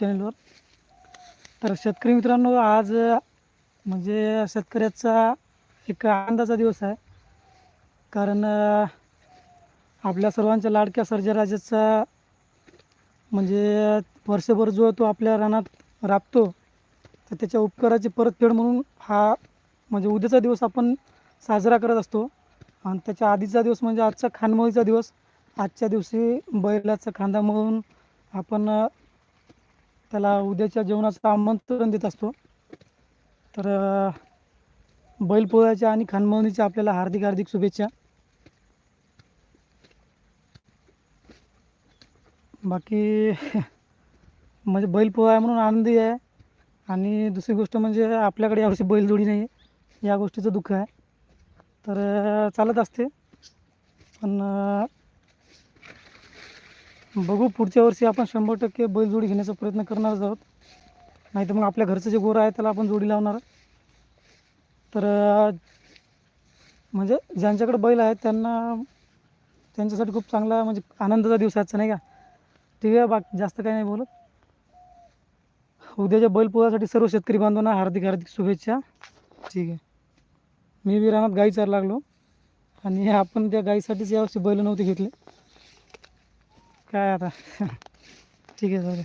चॅनलवर तर शेतकरी मित्रांनो आज म्हणजे शेतकऱ्याचा एक आनंदाचा दिवस आहे. कारण आपल्या सर्वांच्या लाडक्या सर्जराजाचा म्हणजे वर्षभर जो तो आपल्या रानात राबतो तर त्याच्या उपकाराची परतफेड म्हणून हा म्हणजे उद्याचा दिवस आपण साजरा करत असतो. आणि त्याच्या आधीचा दिवस म्हणजे आजचा खानमळीचा दिवस. आजच्या दिवशी बैलाचा खांदा म्हणून आपण त्याला उद्याच्या जेवणाचं आमंत्रण देत असतो. तर बैलपोळ्याच्या आणि खानमळणीच्या आपल्याला हार्दिक हार्दिक शुभेच्छा. बाकी म्हणजे बैलपोळा आहे म्हणून आनंदी आहे. आणि दुसरी गोष्ट म्हणजे आपल्याकडे यावर्षी बैलजोडी नाही आहे या गोष्टीचं दुःख आहे. तर चालत असते. पण बघू पुढच्या वर्षी आपण शंभर टक्के बैलजोडी घेण्याचा प्रयत्न करणारच आहोत. नाही तर मग आपल्या घरचं जे गोरं आहे त्याला आपण जोडी लावणार. तर म्हणजे ज्यांच्याकडे बैल आहेत त्यांना त्यांच्यासाठी खूप चांगला म्हणजे आनंदाचा दिवस आजचा नाही का? ठीक आहे बाकी जास्त काही नाही बोलत. उद्याच्या बैलपोळ्यासाठी सर्व शेतकरी बांधवांना हार्दिक हार्दिक शुभेच्छा. ठीक आहे. मी बी गाई चार लागलो. आणि आपण त्या गाईसाठीच यावर्षी बैल नव्हते घेतले. काय आता? ठीक आहे चालेल